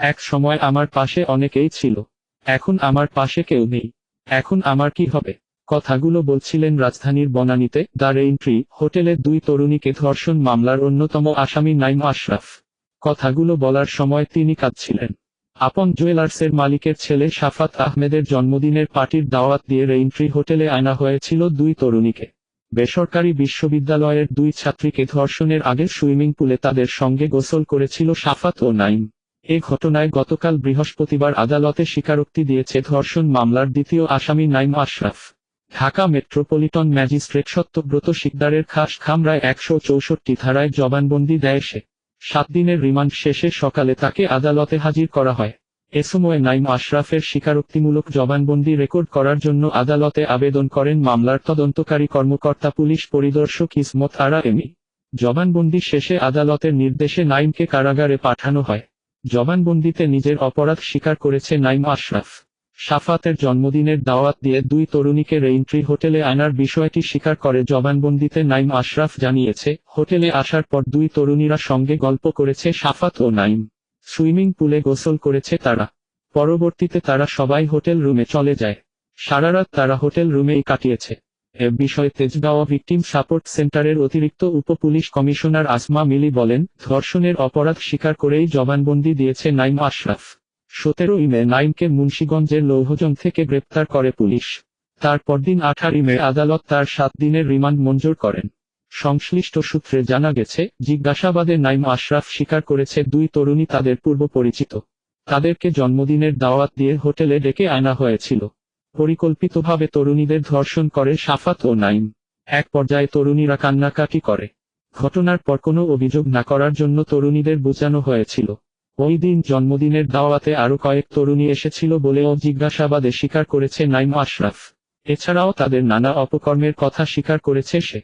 এক সময় আমার পাশে অনেকেই ছিল। এখন আমার পাশে কেউ নেই। এখন আমার কি হবে? কথাগুলো বলছিলেন রাজধানীর বনানীতে, দ্য রেইনট্রি হোটেলের দুই তরুণীকে ধর্ষণ মামলার অন্যতম আসামি নাইম আশরাফ। কথাগুলো বলার সময় তিনি কাঁদছিলেন। আপন জুয়েলার্সের মালিকের ছেলে শাফাত আহমেদের জন্মদিনের পার্টির দাওয়াত দিয়ে রেইনট্রি হোটেলে আনা হয়েছিল দুই তরুণীকে। বেসরকারি বিশ্ববিদ্যালয়ের দুই ছাত্রীকে ধর্ষণের আগে সুইমিং পুলে তাদের সঙ্গে গোসল করেছিল শাফাত ও নাইম। এ ঘটনায় গতকাল বৃহস্পতিবার আদালতে স্বীকারোক্তি দিয়েছে ধর্ষণ মামলার দ্বিতীয় আসামি নাইম আশরাফ। ঢাকা মেট্রোপলিটন ম্যাজিস্ট্রেট সত্যব্রত শিকদারের খাস খামরায় একশো চৌষট্টি ধারায় জবানবন্দি দেয় সে। সাত দিনের রিমান্ড শেষে সকালে তাকে আদালতে হাজির করা হয়। এ সময় নাইম আশরাফের স্বীকারোক্তিমূলক জবানবন্দি রেকর্ড করার জন্য আদালতে আবেদন করেন মামলার তদন্তকারী কর্মকর্তা পুলিশ পরিদর্শক ইসমত আরা এমি। জবানবন্দি শেষে আদালতের নির্দেশে নাইমকে কারাগারে পাঠানো হয়। জবানবন্দিতে নিজের অপরাধ স্বীকার করেছে নাইম আশরাফ। সাফাতের জন্মদিনের দাওয়াত দিয়ে দুই তরুণীকে রেইনট্রি হোটেলে আনার বিষয়টি স্বীকার করে জবানবন্দিতে নাইম আশরাফ জানিয়েছে, হোটেলে আসার পর দুই তরুণীরা সঙ্গে গল্প করেছে সাফাত ও নাইম। সুইমিং পুলে গোসল করেছে তারা। পরবর্তীতে তারা সবাই হোটেল রুমে চলে যায়। সারারাত তারা হোটেল রুমেই কাটিয়েছে। এ বিষয়ে তেজগাঁও ভিকটিম সাপোর্ট সেন্টারের অতিরিক্ত উপ পুলিশ কমিশনার আসমা মিলি বলেন, ধর্ষণের অপরাধ স্বীকার করেই জবানবন্দি দিয়েছে নাইম আশরাফ। সতেরো ইমে নাইমকে মুন্সীগঞ্জের লৌহজং থেকে গ্রেপ্তার করে পুলিশ। তার পরদিন আঠার ইমে আদালত তার সাত দিনের রিমান্ড মঞ্জুর করেন। সংশ্লিষ্ট সূত্রে জানা গেছে, জিজ্ঞাসাবাদে নাইম আশরাফ স্বীকার করেছে দুই তরুণী তাদের পূর্ব পরিচিত তাদেরকে জন্মদিনের দাওয়াত দিয়ে হোটেলে ডেকে আনা হয়েছিল। পরিকল্পিতভাবে তরুণীদের ধর্ষণ করে সাফাত ও নাইম। এক পর্যায়ে তরুণীরা কান্নাকাটি করে। ঘটনার পর কোনো অভিযোগ না করার জন্য তরুণীদের বোঝানো হয়েছিল। ওই দিন জন্মদিনের দাওয়াতে আরও কয়েক তরুণী এসেছিল বলেও জিজ্ঞাসাবাদে স্বীকার করেছে নাইম আশরাফ। এছাড়াও তাদের নানা অপকর্মের কথা স্বীকার করেছে সে।